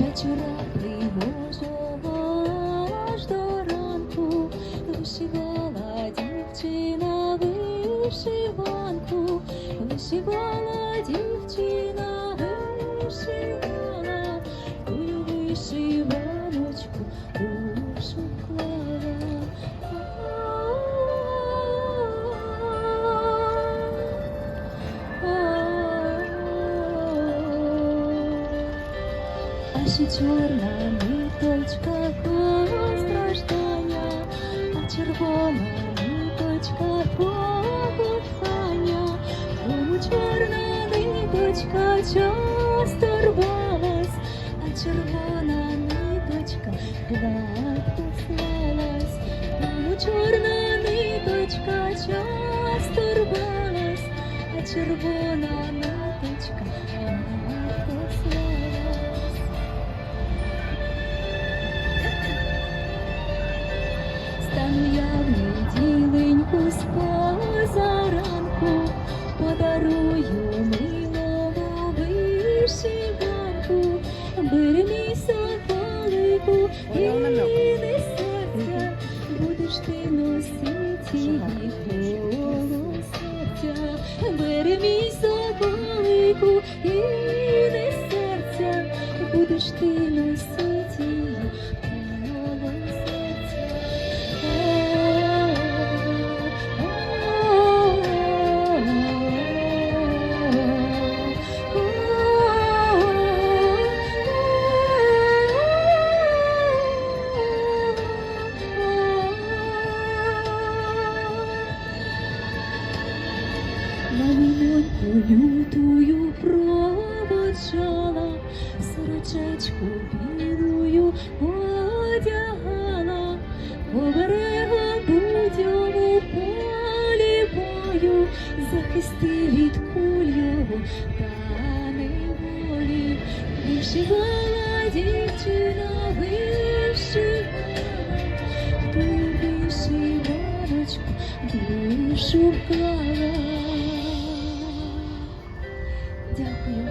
вечора пригожого аж до ранку. Вишивала дівчина вишиванку, вишивала дівчина, І чорна ниточка страждання, а червона ниточка кохання, тому чорна ниточка часто рвалась, а червона ниточка гладко слалась, тому чорна ниточка часто рвалась, а червона ниточка гладко слалась. Я в неділеньку з позаранку, подарую милому вишиванку, мій соколику і серця, будеш ти носити коло серця, мій соколику і серця, будеш ти носити Маміноньку лютую проводжала, сорочечку білою одягала, по берегам будьому полі від куль його та неволі, вишивала дівчина, вишивала, ту вишиваночку душу 加个油